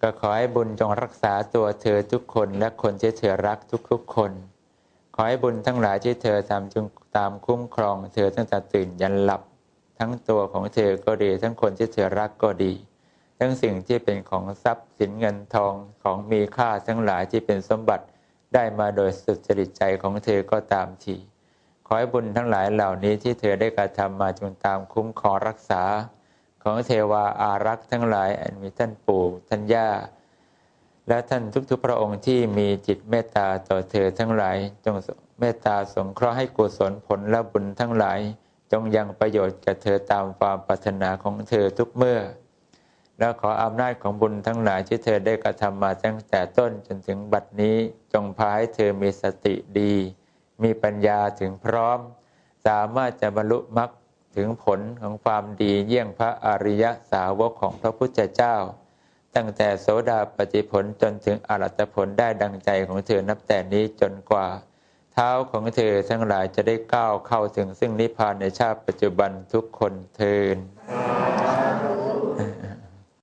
ก็ขอให้บุญจงรักษาตัวเธอทุกคนและคนที่เธอรักทุกๆคน ขอให้บุญทั้งหลายที่เธอทำจงตามคุ้มครอง เธอตั้งแต่ตื่นยันหลับ ทั้งตัวของเธอก็ดีทั้งคนที่เธอรักก็ดี ทั้งสิ่งที่เป็นของทรัพย์สินเงินทองของมีค่าทั้งหลายที่เป็นสมบัติได้มาโดยสุจริตใจของเธอก็ตามทีขอให้บุญทั้งหลายเหล่านี้ที่เธอได้กระทำมาจงตามคุ้มครองรักษา ของเทวาอารักษ์ทั้งหลายอันมีท่านปู่ท่านย่าและท่านทุกๆพระองค์ที่มีจิตเมตตาต่อเธอทั้งหลาย จงเมตตาสงเคราะห์ให้กุศลผลและบุญทั้งหลาย จงยังประโยชน์แก่เธอตามความปรารถนาของเธอทุกเมื่อ แล้วขออำนาจของบุญทั้งหลายที่เธอได้กระทำมาตั้งแต่ต้นจนถึงบัดนี้ จงพาให้เธอมีสติดี มีปัญญาถึงพร้อม สามารถจะบรรลุมรรค ถึงผลของความดีเยี่ยงพระอริยสาวกของพระพุทธเจ้า ตั้งแต่โสดาปฏิผลจนถึงอรัตผลได้ดังใจของเธอนับแต่นี้จนกว่า เท้าของเธอทั้งหลายจะได้ก้าวเข้าถึงซึ่งนิพพานในชาติปัจจุบันทุกคนเทิน